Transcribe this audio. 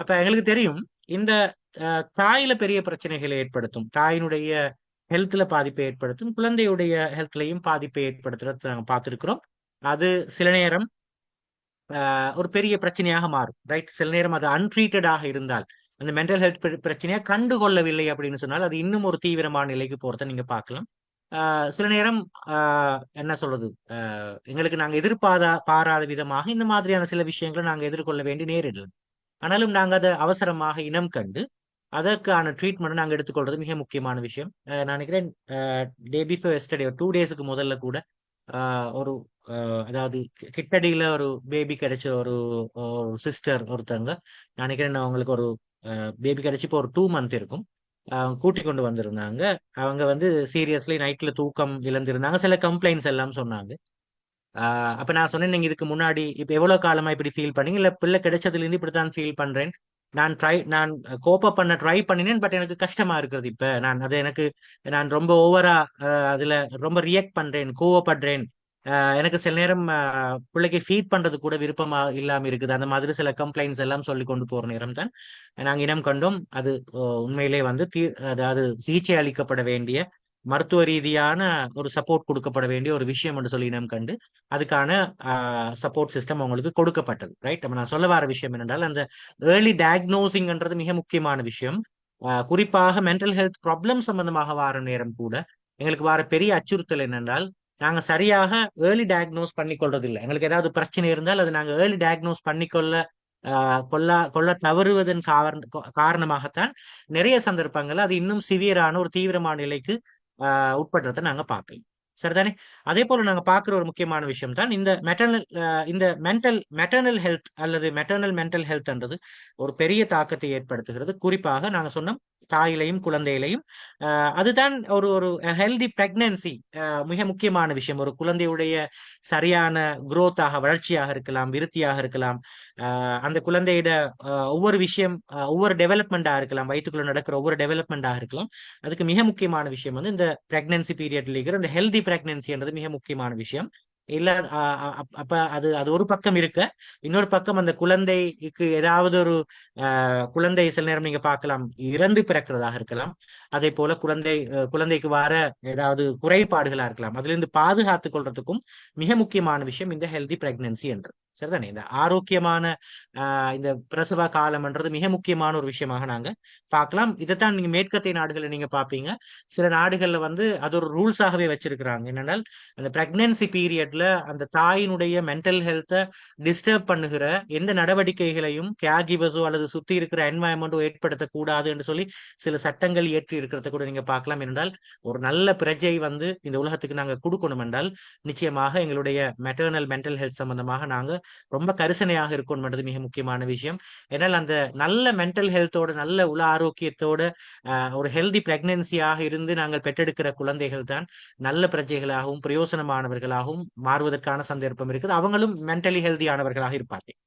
அப்ப எங்களுக்கு தெரியும் இந்த தாயில பெரிய பிரச்சனைகளை ஏற்படுத்தும். தாயினுடைய ஹெல்த்ல பாதிப்பை ஏற்படுத்தும். குழந்தையுடைய ஹெல்த்லையும் பாதிப்பை ஏற்படுத்துறது நாங்கள் பார்த்துருக்கிறோம். அது சில நேரம் ஒரு பெரிய பிரச்சனையாக மாறும். ரைட் சில நேரம் அது அன்ட்ரீட்டடாக இருந்தால் அந்த மென்டல் ஹெல்த் பிரச்சனையை கண்டுகொள்ளவில்லை அப்படின்னு சொன்னால் அது இன்னும் ஒரு தீவிரமான நிலைக்கு போறதை நீங்க பார்க்கலாம். சில நேரம் என்ன சொல்றது? எங்களுக்கு நாங்க எதிர்பாரா பாராத விதமாக இந்த மாதிரியான சில விஷயங்களை நாங்க எதிர்கொள்ள வேண்டி நேரிடலாம் ஆனாலும் நாங்க அதை அவசரமாக இனம் கண்டு அதற்கான ட்ரீட்மெண்ட் நாங்கள் எடுத்துக்கொள்றது மிக முக்கியமான விஷயம். நான் நினைக்கிறேன் டே பிஃபோர் எஸ்டே டூ டேஸுக்கு முதல்ல கூட ஒரு அதாவது கிட்டடியில ஒரு பேபி கிடைச்ச ஒரு சிஸ்டர் ஒருத்தவங்க நான் நினைக்கிறேன் அவங்களுக்கு ஒரு பேபி கிடைச்சி இப்போ ஒரு டூ மந்த் இருக்கும். கூட்டி கொண்டு வந்திருந்தாங்க. அவங்க வந்து சீரியஸ்லி நைட்ல தூக்கம் இழந்திருந்தாங்க. சில கம்ப்ளைண்ட்ஸ் எல்லாம் சொன்னாங்க. அப்ப நான் சொன்னேன் நீங்க இதுக்கு முன்னாடி இப்ப எவ்வளவு காலமா இப்படி ஃபீல் பண்ணீங்க? இல்ல பிள்ளை கிடைச்சதுல இருந்து இப்படித்தான் ஃபீல் பண்றேன். நான் ட்ரை நான் கோப்ப பண்ண ட்ரை பண்ணினேன் பட் எனக்கு கஷ்டமா இருக்கிறது இப்ப. நான் அது எனக்கு நான் ரொம்ப ஓவரா அதுல ரொம்ப ரியாக்ட் பண்றேன் கோவப்படுறேன். எனக்கு சில நேரம் பிள்ளைக்கு ஃபீட் பண்றது கூட விருப்பமா இல்லாம இருக்குது. அந்த மாதிரி சில கம்ப்ளைண்ட்ஸ் எல்லாம் சொல்லி கொண்டு போற நேரம் தான் நாங்கள் இனம் கண்டோம் அது உண்மையிலே வந்து தீ அதாவது சிகிச்சை அளிக்கப்பட வேண்டிய மருத்துவ ரீதியான ஒரு சப்போர்ட் கொடுக்கப்பட வேண்டிய ஒரு விஷயம் என்று சொல்லி இனம் கண்டு அதுக்கான சப்போர்ட் சிஸ்டம் அவங்களுக்கு கொடுக்கப்பட்டது ரைட் நம்ம நான் சொல்ல வர விஷயம் என்னென்றால் அந்த ஏர்லி டயக்னோசிங்ன்றது மிக முக்கியமான விஷயம். குறிப்பாக மென்டல் ஹெல்த் ப்ராப்ளம் சம்பந்தமாக வார நேரம் கூட எங்களுக்கு வர பெரிய அச்சுறுத்தல் என்னென்றால் நாங்க சரியாக ஏர்லி டயக்னோஸ் பண்ணிக்கொள்றது இல்லை எங்களுக்கு ஏதாவது பிரச்சனை இருந்தால் அது நாங்க ஏர்லி டயக்னோஸ் பண்ணிக்கொள்ள கொள்ள கொள்ள தவறுவதன் காரணமாகத்தான் நிறைய சந்தர்ப்பங்கள் அது இன்னும் சிவியரான ஒரு தீவிரமான நிலைக்கு உட்படுறத நாங்க பார்ப்போம். சரிதானே? அதே போல நாங்க பாக்குற ஒரு முக்கியமான விஷயம் தான் இந்த மெட்டர்னல் இந்த மென்டல் மெட்டர்னல் ஹெல்த் அல்லது மெட்டர்னல் மென்டல் ஹெல்த்ன்றது ஒரு பெரிய தாக்கத்தை ஏற்படுத்துகிறது. குறிப்பாக நாங்க சொன்னோம் தாயிலையும் குழந்தையிலையும் அதுதான் ஒரு ஒரு ஹெல்தி பிரெக்னன்சி மிக முக்கியமான விஷயம். ஒரு குழந்தையுடைய சரியான குரோத்தாக வளர்ச்சியாக இருக்கலாம் விருத்தியாக இருக்கலாம். அந்த குழந்தையோட ஒவ்வொரு விஷயம் ஒவ்வொரு டெவலப்மெண்டா இருக்கலாம். வயிற்றுக்குள்ள நடக்கிற ஒவ்வொரு டெவலப்மெண்டா இருக்கலாம். அதுக்கு மிக முக்கியமான விஷயம் வந்து இந்த பிரெக்னன்சி பீரியட்ல இருக்கிற இந்த ஹெல்தி பிரெக்னன்சின்றது மிக முக்கியமான விஷயம். இல்ல அப்ப அது அது ஒரு பக்கம் இருக்க. இன்னொரு பக்கம் அந்த குழந்தைக்கு ஏதாவது ஒரு குழந்தை சில நேரம் நீங்க பார்க்கலாம். இறந்து பிறக்கிறதாக இருக்கலாம். அதே போல குழந்தை குழந்தைக்கு வர ஏதாவது குறைபாடுகளா இருக்கலாம். அதுல இருந்து பாதுகாத்துக் கொள்றதுக்கும் மிக முக்கியமான விஷயம் இந்த ஹெல்தி பிரெக்னன்சி என்று. சரிதானே? இந்த ஆரோக்கியமான இந்த பிரசவ காலம்ன்றது மிக முக்கியமான ஒரு விஷயமாக நாங்க பார்க்கலாம். இதைத்தான் நீங்க மேற்கத்திய நாடுகளை நீங்க பாப்பீங்க சில நாடுகள்ல வந்து அது ஒரு ரூல்ஸாகவே வச்சிருக்கிறாங்க. என்னென்னால் அந்த பிரெக்னன்சி பீரியட்ல அந்த தாயினுடைய மென்டல் ஹெல்த்தை டிஸ்டர்ப் பண்ணுகிற எந்த நடவடிக்கைகளையும் கேர் கிவர்ஸோ அல்லது சுத்தி இருக்கிற என்வாயன்மெண்டோ ஏற்படுத்தக்கூடாது என்று சொல்லி சில சட்டங்கள் இயற்றி இருக்கிறத கூட நீங்க பார்க்கலாம். என்றால் ஒரு நல்ல பிரஜை வந்து இந்த உலகத்துக்கு நாங்க கொடுக்கணும் என்றால் நிச்சயமாக எங்களுடைய மெட்டர்னல் மென்டல் ஹெல்த் சம்பந்தமாக நாங்க ரொம்ப கரிசனையாக இருக்கும்ன்றது மிக முக்கியமான விஷயம். ஏன்னால் அந்த நல்ல மென்டல் ஹெல்த்தோட நல்ல உல ஆரோக்கியத்தோட ஒரு ஹெல்தி பிரெக்னன்சியாக இருந்து நாங்கள் பெற்றெடுக்கிற குழந்தைகள் தான் நல்ல பிரஜைகளாகவும் பிரயோசனமானவர்களாகவும் மாறுவதற்கான சந்தர்ப்பம் இருக்குது. அவங்களும் மென்டலி ஹெல்தியானவர்களாக இருப்பார்கள்.